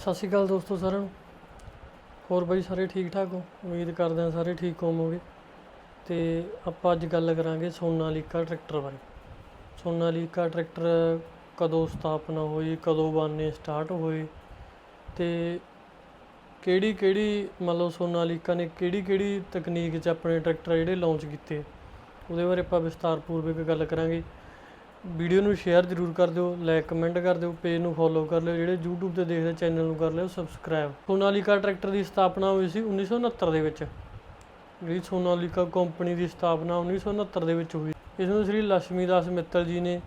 ਸਤਿ ਸ਼੍ਰੀ ਅਕਾਲ ਦੋਸਤੋ ਸਾਰਿਆਂ ਨੂੰ। ਹੋਰ ਬਾਈ ਸਾਰੇ ਠੀਕ ਠਾਕ ਹੋ? ਉਮੀਦ ਕਰਦੇ ਹਾਂ ਸਾਰੇ ਠੀਕ ਹੋਵੋਗੇ। ਤੇ ਆਪਾਂ ਅੱਜ ਗੱਲ ਕਰਾਂਗੇ ਸੋਨਾਲੀਕਾ ਟਰੈਕਟਰ ਬਾਰੇ। ਸੋਨਾਲੀਕਾ ਟਰੈਕਟਰ ਕਦੋਂ ਸਥਾਪਨਾ ਹੋਈ, ਕਦੋਂ ਬਣਨੇ ਸਟਾਰਟ ਹੋਏ ਤੇ ਕਿਹੜੀ ਕਿਹੜੀ ਮਤਲਬ ਲਓ ਸੋਨਾਲੀਕਾ ਨੇ ਕਿਹੜੀ ਕਿਹੜੀ ਤਕਨੀਕ 'ਚ ਆਪਣੇ ਟਰੈਕਟਰ ਜਿਹੜੇ ਲਾਂਚ ਕੀਤੇ? ਉਹਦੇ ਬਾਰੇ ਆਪਾਂ ਵਿਸਤਾਰਪੂਰਵਕ ਗੱਲ ਕਰਾਂਗੇ। ਵੀਡੀਓ ਨੂੰ ਸ਼ੇਅਰ ਜ਼ਰੂਰ ਕਰ ਦਿਓ ਲਾਈਕ ਕਮੈਂਟ ਕਰ ਦਿਓ ਪੇਜ ਨੂੰ ਫੋਲੋ ਕਰ ਲਿਓ, ਜਿਹੜੇ YouTube ਤੇ ਦੇਖਦੇ ਚੈਨਲ ਨੂੰ ਕਰ ਲਿਓ ਸਬਸਕ੍ਰਾਈਬ ਸੋਨਾਲੀਕਾ ਟਰੈਕਟਰ ਦੀ ਸਥਾਪਨਾ ਹੋਈ ਸੀ 1969 ਦੇ ਵਿੱਚ। ਜਿਹੜੀ ਸੋਨਾਲੀਕਾ ਕੰਪਨੀ ਦੀ ਸਥਾਪਨਾ 1969 ਦੇ ਵਿੱਚ ਹੋਈ। ਇਸ ਨੂੰ ਸ੍ਰੀ ਲక్ష్ਮੀ ਦਾਸ ਮਿੱਤਲ ਜੀ ਨੇ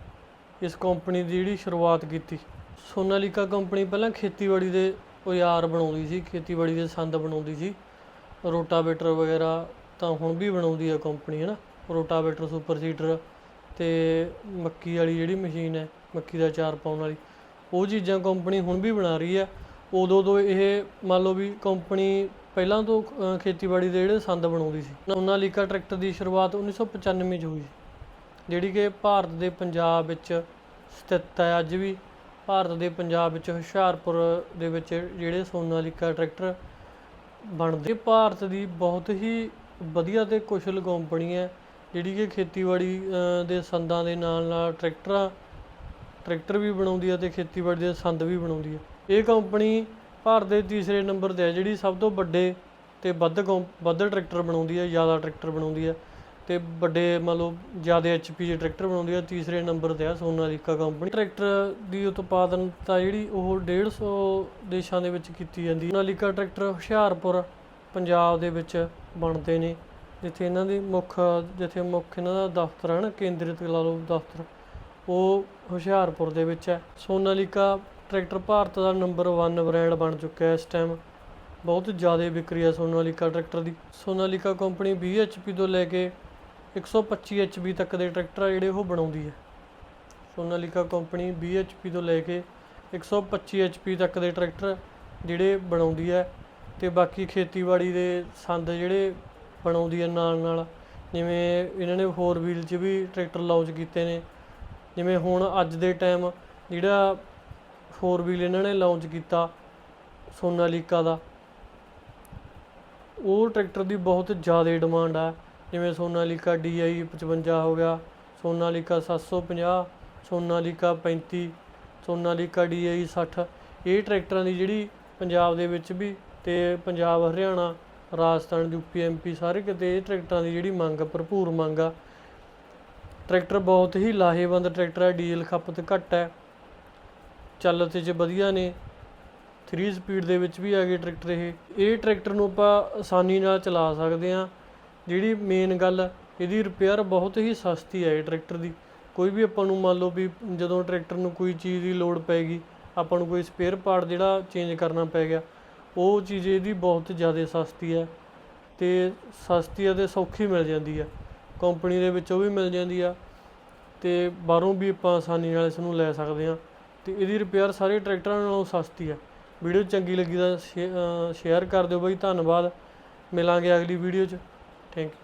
ਇਸ ਕੰਪਨੀ ਦੀ ਜਿਹੜੀ ਸ਼ੁਰੂਆਤ ਕੀਤੀ। ਸੋਨਾਲੀਕਾ ਕੰਪਨੀ ਪਹਿਲਾਂ ਖੇਤੀਬਾੜੀ ਦੇ ਔਜ਼ਾਰ ਬਣਾਉਂਦੀ ਸੀ, ਖੇਤੀਬਾੜੀ ਦੇ ਸੰਦ ਬਣਾਉਂਦੀ ਸੀ। ਰੋਟਾਵੇਟਰ ਵਗੈਰਾ ਤਾਂ ਹੁਣ ਵੀ ਬਣਾਉਂਦੀ ਹੈ ਕੰਪਨੀ ਹੈ ਨਾ ਰੋਟਾਵੇਟਰ, ਸੁਪਰ ਸੀਡਰ ਤੇ ਮੱਕੀ ਵਾਲੀ ਜਿਹੜੀ ਮਸ਼ੀਨ ਹੈ, ਮੱਕੀ ਦਾ ਚਾਰ ਪਾਉਣ ਵਾਲੀ, ਉਹ ਚੀਜ਼ਾਂ ਕੰਪਨੀ ਹੁਣ ਵੀ ਬਣਾ ਰਹੀ ਹੈ। ਉਦੋਂ ਤੋਂ ਇਹ ਮੰਨ ਲਓ ਵੀ ਕੰਪਨੀ ਪਹਿਲਾਂ ਤੋਂ ਖੇਤੀਬਾੜੀ ਦੇ ਜਿਹੜੇ ਸੰਦ ਬਣਾਉਂਦੀ ਸੀ। ਸੋਨਾਲੀਕਾ ਟਰੈਕਟਰ ਦੀ ਸ਼ੁਰੂਆਤ 1995 ਚ ਹੋਈ ਸੀ। ਜਿਹੜੀ ਕਿ ਭਾਰਤ ਦੇ ਪੰਜਾਬ ਵਿੱਚ ਸਥਿਤ ਹੈ ਅੱਜ ਵੀ। ਭਾਰਤ ਦੇ ਪੰਜਾਬ ਵਿੱਚ ਹੁਸ਼ਿਆਰਪੁਰ ਦੇ ਵਿੱਚ ਜਿਹੜੇ ਸੋਨਾਲੀਕਾ ਟਰੈਕਟਰ ਬਣਦੇ। ਭਾਰਤ ਦੀ ਬਹੁਤ ਹੀ ਵਧੀਆ ਤੇ ਕੁਸ਼ਲ ਕੰਪਨੀ ਹੈ। ਜਿਹੜੀ ਕਿ ਖੇਤੀਬਾੜੀ ਦੇ ਸੰਦਾਂ ਦੇ ਨਾਲ ਨਾਲ ਟਰੈਕਟਰਾਂ, ਟਰੈਕਟਰ ਵੀ ਬਣਾਉਂਦੀ ਹੈ ਅਤੇ ਖੇਤੀਬਾੜੀ ਦੇ ਸੰਦ ਵੀ ਬਣਾਉਂਦੀ ਹੈ ਇਹ ਕੰਪਨੀ ਭਾਰਤ ਦੇ ਤੀਸਰੇ ਨੰਬਰ ਤੇ ਹੈ ਜਿਹੜੀ ਸਭ ਤੋਂ ਵੱਡੇ ਅਤੇ ਵੱਧ ਕੰ- ਵੱਧ ਟਰੈਕਟਰ ਬਣਾਉਂਦੀ ਹੈ ਜ਼ਿਆਦਾ ਟਰੈਕਟਰ ਬਣਾਉਂਦੀ ਹੈ ਅਤੇ ਵੱਡੇ ਮੰਨ ਲਓ ਜ਼ਿਆਦਾ ਐਚਪੀ ਦੇ ਟਰੈਕਟਰ ਬਣਾਉਂਦੀ ਹੈ ਤੀਸਰੇ ਨੰਬਰ ਤੇ ਹੈ ਸੋਨਾਲੀਕਾ ਕੰਪਨੀ। ਟਰੈਕਟਰ ਦੀ ਉਤਪਾਦਨਤਾ ਜਿਹੜੀ ਉਹ 150 ਦੇਸ਼ਾਂ ਦੇ ਵਿੱਚ ਕੀਤੀ ਜਾਂਦੀ ਹੈ ਸੋਨਾਲੀਕਾ ਟਰੈਕਟਰ ਹੁਸ਼ਿਆਰਪੁਰ, ਪੰਜਾਬ ਦੇ ਵਿੱਚ ਬਣਦੇ ਨੇ। ਜਿੱਥੇ ਇਹਨਾਂ ਦੀ ਮੁੱਖ, ਜਿੱਥੇ ਮੁੱਖ ਇਹਨਾਂ ਦਾ ਦਫ਼ਤਰ ਹੈ ਨਾ, ਕੇਂਦਰਿਤ ਲਾ ਲਓ ਦਫ਼ਤਰ, ਉਹ ਹੁਸ਼ਿਆਰਪੁਰ ਦੇ ਵਿੱਚ ਹੈ। ਸੋਨਾਲੀਕਾ ਟਰੈਕਟਰ ਭਾਰਤ ਦਾ ਨੰਬਰ 1 ਬ੍ਰਾਂਡ ਬਣ ਚੁੱਕਿਆ ਹੈ ਇਸ ਟਾਈਮ ਬਹੁਤ ਜ਼ਿਆਦਾ ਵਿਕਰੀ ਹੈ ਸੋਨਾਲੀਕਾ ਟਰੈਕਟਰ ਦੀ। ਸੋਨਾਲੀਕਾ ਕੰਪਨੀ 20 HP ਤੋਂ ਲੈ ਕੇ 125 HP ਤੱਕ ਦੇ ਟਰੈਕਟਰ ਆ ਜਿਹੜੇ ਉਹ ਬਣਾਉਂਦੀ ਹੈ। ਸੋਨਾਲੀਕਾ ਕੰਪਨੀ 20 HP ਤੋਂ ਲੈ ਕੇ 125 HP ਤੱਕ ਦੇ ਟਰੈਕਟਰ ਜਿਹੜੇ ਬਣਾਉਂਦੀ ਹੈ ਤੇ ਬਾਕੀ ਖੇਤੀਬਾੜੀ ਦੇ ਸੰਦ ਜਿਹੜੇ ਬਣਾਉਂਦੀ ਹੈ ਨਾਲ ਨਾਲ। ਜਿਵੇਂ ਇਹਨਾਂ ਨੇ ਫੋਰ ਵੀਲ 'ਚ ਵੀ ਟਰੈਕਟਰ ਲਾਂਚ ਕੀਤੇ ਨੇ। ਜਿਵੇਂ ਹੁਣ ਅੱਜ ਦੇ ਟਾਈਮ ਜਿਹੜਾ ਫੋਰ ਵੀਲ ਇਹਨਾਂ ਨੇ ਲਾਂਚ ਕੀਤਾ ਸੋਨਾਲੀਕਾ ਦਾ, ਉਹ ਟਰੈਕਟਰ ਦੀ ਬਹੁਤ ਜ਼ਿਆਦਾ ਡਿਮਾਂਡ ਆ। ਜਿਵੇਂ ਸੋਨਾਲੀਕਾ DI 55 ਹੋ ਗਿਆ ਸੋਨਾਲੀਕਾ 750 ਸੋਨਾਲੀਕਾ 35 ਸੋਨਾਲੀਕਾ DI 60 ਇਹ ਟਰੈਕਟਰਾਂ ਦੀ ਜਿਹੜੀ ਪੰਜਾਬ ਦੇ ਵਿੱਚ ਵੀ ਤੇ ਪੰਜਾਬ, ਹਰਿਆਣਾ ਰਾਜਸਥਾਨ ਯੂਪੀ ਐਮਪੀ ਸਾਰੇ ਕਿਤੇ ਇਹ ਟਰੈਕਟਰਾਂ ਦੀ ਜਿਹੜੀ ਮੰਗ ਆ, ਭਰਪੂਰ ਮੰਗ ਆ। ਟਰੈਕਟਰ ਬਹੁਤ ਹੀ ਲਾਹੇਵੰਦ ਟਰੈਕਟਰ ਹੈ ਡੀਜ਼ਲ ਖਪਤ ਘੱਟ ਹੈ ਚੱਲਤੇ ਚ ਵਧੀਆ ਨੇ 3 ਸਪੀਡ ਦੇ ਵਿੱਚ ਵੀ ਆ ਗਏ ਟਰੈਕਟਰ ਇਹ। ਇਹ ਟਰੈਕਟਰ ਨੂੰ ਆਪਾਂ ਆਸਾਨੀ ਨਾਲ ਚਲਾ ਸਕਦੇ ਹਾਂ। ਜਿਹੜੀ ਮੇਨ ਗੱਲ ਇਹਦੀ ਰਿਪੇਅਰ ਬਹੁਤ ਹੀ ਸਸਤੀ ਹੈ ਇਹ ਟਰੈਕਟਰ ਦੀ। ਕੋਈ ਵੀ ਆਪਾਂ ਨੂੰ ਮੰਨ ਲਓ ਵੀ ਜਦੋਂ ਟਰੈਕਟਰ ਨੂੰ ਕੋਈ ਚੀਜ਼ ਦੀ ਲੋੜ ਪੈਗੀ ਆਪਾਂ ਨੂੰ ਕੋਈ ਸਪੇਅਰ ਪਾਰਟ ਜਿਹੜਾ ਚੇਂਜ ਕਰਨਾ ਪੈ ਗਿਆ ਉਹ ਚੀਜ਼ ਇਹਦੀ ਬਹੁਤ ਜ਼ਿਆਦਾ ਸਸਤੀ ਹੈ ਤੇ ਸਸਤੀ ਅਤੇ ਸੌਖੀ ਮਿਲ ਜਾਂਦੀ ਹੈ। ਕੰਪਨੀ ਦੇ ਵਿੱਚੋਂ ਵੀ ਮਿਲ ਜਾਂਦੀ ਆ ਤੇ ਬਾਹਰੋਂ ਵੀ ਆਪਾਂ ਆਸਾਨੀ ਨਾਲ ਇਸ ਨੂੰ ਲੈ ਸਕਦੇ ਹਾਂ ਤੇ ਇਹਦੀ ਰਿਪੇਅਰ ਸਾਰੇ ਟਰੈਕਟਰਾਂ ਨਾਲੋਂ ਸਸਤੀ ਹੈ। ਵੀਡੀਓ ਚੰਗੀ ਲੱਗੀ ਤਾਂ ਸ਼ੇਅਰ ਕਰ ਦਿਓ ਬਾਈ। ਧੰਨਵਾਦ। ਮਿਲਾਂਗੇ ਅਗਲੀ ਵੀਡੀਓ 'ਚ। Thank you